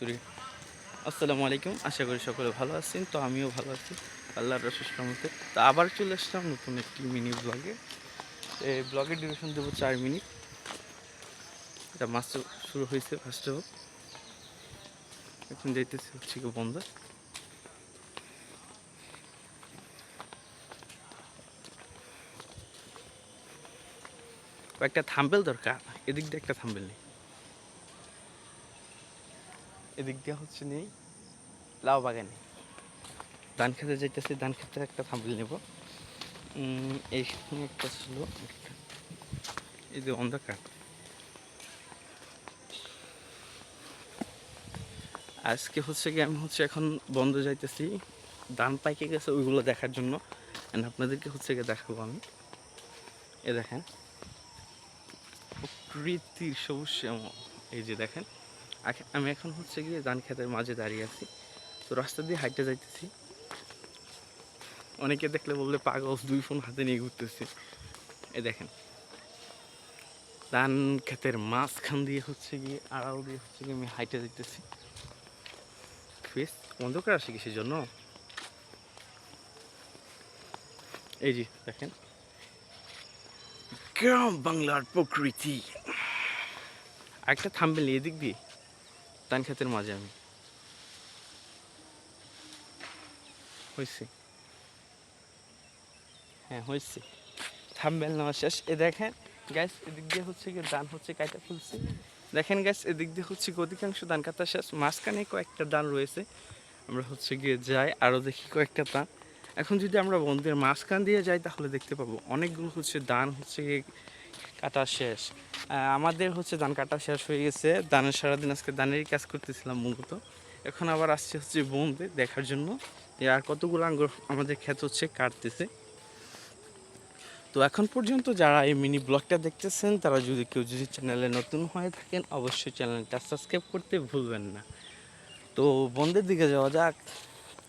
Sorry আসসালামু আলাইকুম, আশা করি সকলে ভালো আছেন, তো আমিও ভালো আছি, আল্লাহর রসের মধ্যে তো আবার চলে আসলাম নতুন একটি মিনি ব্লগে। এই ব্লগের ডিউরেশন দেবো চার মিনিট। এটা মাস শুরু হয়েছে ফার্স্ট অফ এখন যাইতেছি হচ্ছে কি বন্ধ একটা থাম্বেল দরকার, এদিক দিয়ে একটা থাম্বেল নেই। এদিক দিয়ে হচ্ছে নেই লাউ বাগানে। ধান খেতে যাইতেছি, ধান খেতে একটা থাম্বেল নেব। এইখানে একটা ছিল এই যে অন্ধকার। আজকে হচ্ছে কি আমি হচ্ছে এখন বন্ধ যাইতেছি। ধান পাইকে গেছে ওইগুলো দেখার জন্য। And আপনাদেরকে হচ্ছে গিয়ে দেখাবো আমি। এ দেখেন। প্রকৃতির সবুজ এই যে দেখেন। আমি এখন হচ্ছে গিয়ে ধান খেতের মাঝে দাঁড়িয়ে আছি। তো রাস্তা দিয়ে হাইটে যাইতেছি। অনেকে দেখলে বললে পাগল, দুই ফোন হাতে নিয়ে ঘুরতেছি। এই দেখেন। ধান খেতের মাঝখান দিয়ে হচ্ছে গিয়ে, আড়াল দিয়ে হচ্ছে গিয়ে আমি হাইটে যাইতেছি। ফেস, অন্ধকার আসে কিসের জন্য? এই যে, দেখেন। গ্রাম বাংলার প্রকৃতি। একটা থামবেল এদিক দিয়ে। ধান খেতের মাঝে আমি। হয়েছে হ্যাঁ হয়েছে থামবেল নেওয়া শেষ। এ দেখেন গ্যাস এদিক দিয়ে হচ্ছে কি ধান হচ্ছে কাটা ফুলছে দেখেন গ্যাস এদিক দিয়ে হচ্ছে কি অধিকাংশ ধান কাটা শেষ। মাঝখানে কয়েকটা ধান রয়েছে। আমরা হচ্ছে গিয়ে যাই আরও দেখি কয়েকটা ধান। এখন যদি আমরা বন্ধের মাঝখান দিয়ে যাই, তাহলে দেখতে পাবো অনেকগুলো হচ্ছে ধান হচ্ছে গিয়ে কাটা শেষ। আমাদের হচ্ছে ধান কাটা শেষ হয়ে গেছে। ধানের সারাদিন আজকে ধানেরই কাজ করতেছিলাম মূলত। এখন আবার আসছে হচ্ছে বন্ধে দেখার জন্য। যে আর কতগুলো আঙ্গুর আমাদের ক্ষেত হচ্ছে কাটতেছে। তো এখন পর্যন্ত যারা এই মিনি ব্লগটা দেখতেছেন, তারা যদি কেউ যদি চ্যানেলে নতুন হয়ে থাকেন, অবশ্যই চ্যানেলটা সাবস্ক্রাইব করতে ভুলবেন না। তো বন্ধের দিকে যাওয়া যাক।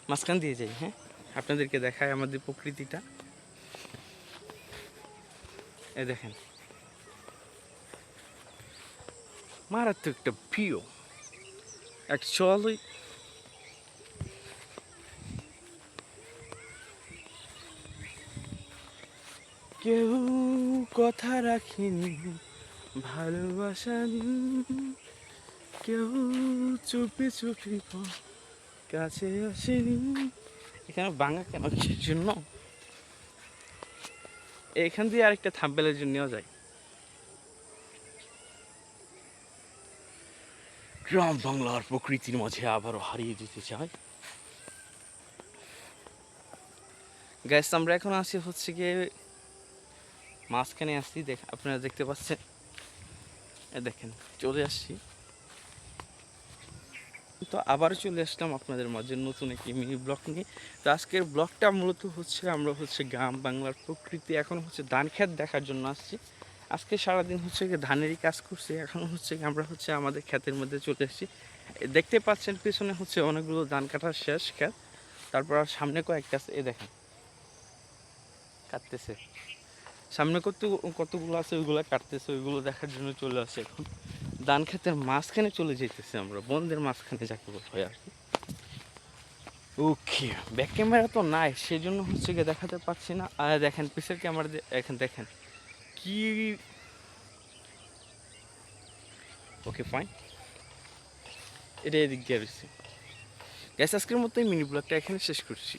মাঝখান দিয়ে যাই হ্যাঁ? আপনাদেরকে দেখায় আমাদের প্রকৃতিটা। এ দেখেন। মারাত্মক একটা ভিউ অ্যাকচুয়ালি কেউ কথা রাখিনি, ভালোবাসা কেউ চুপি চুপি কাছে আসেনি। এখানে বাংলা কেন? কিসের জন্য? এখান দিয়ে আরেকটা থাম্বেলের জন্যও যায় গ্রাম বাংলার প্রকৃতির মাঝে আবারও হারিয়ে দিতে চাই গ্যাস আমরা এখন আসি হচ্ছে গিয়ে মাঝখানে আসছি দেখ, আপনারা দেখতে পাচ্ছেন। দেখেন, চলে আসছি। তো আবার চলে আসলাম আপনাদের মাঝে নতুন একটি মিনি ব্লগ নিয়ে। তো আজকের ব্লগটা মূলত হচ্ছে আমরা হচ্ছে গ্রাম বাংলার প্রকৃতি, এখন হচ্ছে ধান ক্ষেত দেখার জন্য আসছি। আজকে সারাদিন হচ্ছে গিয়ে ধানেরই কাজ করছি, এখন হচ্ছে কি আমরা হচ্ছে আমাদের ক্ষেতের মধ্যে চলে এসেছি। দেখতে পাচ্ছেন পিছনে হচ্ছে অনেকগুলো ধান কাটার শেষ ক্ষেত, তারপর আর সামনে কয়েকটা আছে এ দেখেন। কাটতেছে। সামনে কত, কতগুলো আছে, ওইগুলো কাটতেছে, ওইগুলো দেখার জন্য চলে আসে এখন। ধান ক্ষেতের মাঝখানে চলে যেতেছি আমরা বন্ধের মাঝখানে যাকে হয় আর কি। ওকে, ব্যাক ক্যামেরা তো নাই সেই জন্য হচ্ছে গিয়ে দেখাতে পাচ্ছি না। আর দেখেন পিসের ক্যামেরা এখন, দেখেন। কি? ওকে ফাইন এটা এদিক দিয়ে রয়েছে গ্যাস আজকের মতো মিনি ব্লগটা এখানে শেষ করছি।